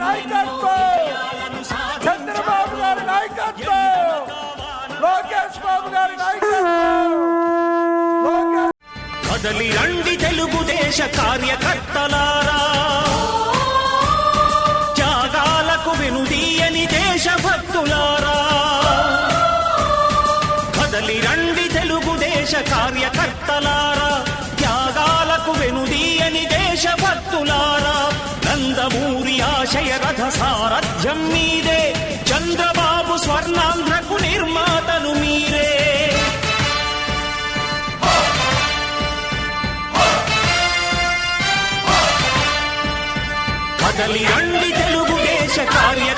నాయకత్వం చంద్రబాబు గారి నాయకత్వం లోకేష్ బాబు గారి నాయకత్వం కదలి రండి తెలుగుదేశ కార్యకర్తలారా. త్యాగాలకు వినుదీయని దేశభక్తులారా. కదలి రండి తెలుగుదేశ కార్యకర్తలారా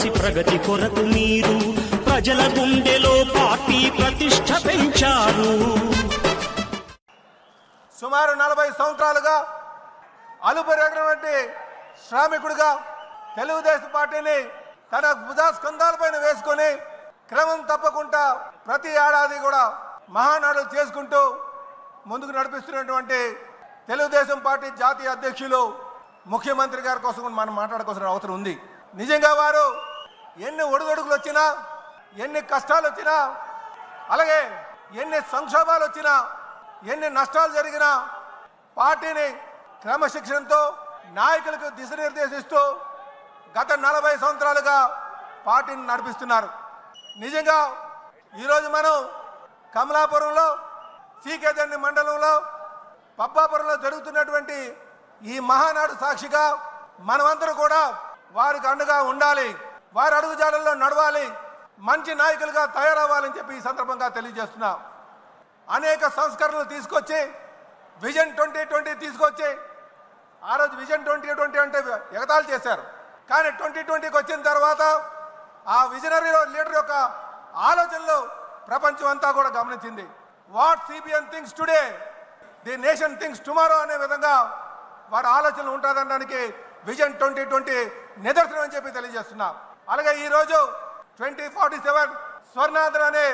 ధారపోసి ప్రగతి కొరకు మీరు ప్రజల గుండెలో పార్టీ ప్రతిష్ట పెంచారు. సుమారు నలభై సంవత్సరాలుగా అలుపెరగినటువంటి శ్రామికుడిగా తెలుగుదేశం పార్టీని తన భుజాస్కంధాలపైన వేసుకొని క్రమం తప్పకుండా ప్రతి ఏడాది కూడా మహానాడులు చేసుకుంటూ ముందుకు నడిపిస్తున్నటువంటి తెలుగుదేశం పార్టీ జాతీయ అధ్యక్షులు ముఖ్యమంత్రి గారి కోసం మనం మాట్లాడుకోవాల్సిన అవసరం ఉంది. నిజంగా వారు ఎన్ని ఒడిదొడుకులు వచ్చినా ఎన్ని కష్టాలు వచ్చినా అలాగే ఎన్ని సంక్షోభాలు వచ్చినా ఎన్ని నష్టాలు జరిగినా పార్టీని క్రమశిక్షణతో నాయకులకు దిశనిర్దేశిస్తూ గత నలభై సంవత్సరాలుగా పార్టీని నడిపిస్తున్నారు. నిజంగా ఈరోజు మనం కమలాపురంలో సీకేదండి మండలంలో పబ్బాపురంలో జరుగుతున్నటువంటి ఈ మహానాడు సాక్షిగా మనమందరూ కూడా వారికి అండగా ఉండాలి. వారి అడుగుజాడల్లో నడవాలి మంచి నాయకులుగా తయారవ్వాలని చెప్పి ఈ సందర్భంగా తెలియజేస్తున్నాం. అనేక సంస్కరణలు తీసుకొచ్చి విజన్ ట్వంటీ ట్వంటీ తీసుకొచ్చి ఆ రోజు విజన్ ట్వంటీ ట్వంటీ అంటే ఎగతాళి చేశారు. కానీ ట్వంటీ ట్వంటీకి వచ్చిన తర్వాత ఆ విజనరీ లీడర్ యొక్క ఆలోచనలు ప్రపంచం అంతా కూడా గమనించింది. What CBN thinks today the nation thinks tomorrow అనే విధంగా వారి ఆలోచనలు ఉంటుందనడానికి విజన్ ట్వంటీ ట్వంటీ నిదర్శనం అని చెప్పి తెలియజేస్తున్నాం. అలాగే ఈరోజు ట్వంటీ ఫార్టీ సెవెన్ స్వర్ణాంధ్ర అనే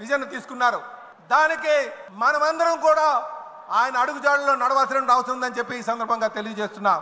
విజన్ తీసుకున్నారు. దానికి మనమందరం కూడా ఆయన అడుగుజాడల్లో నడవాల్సిన అవసరం ఉందని చెప్పి ఈ సందర్భంగా తెలియజేస్తున్నాం.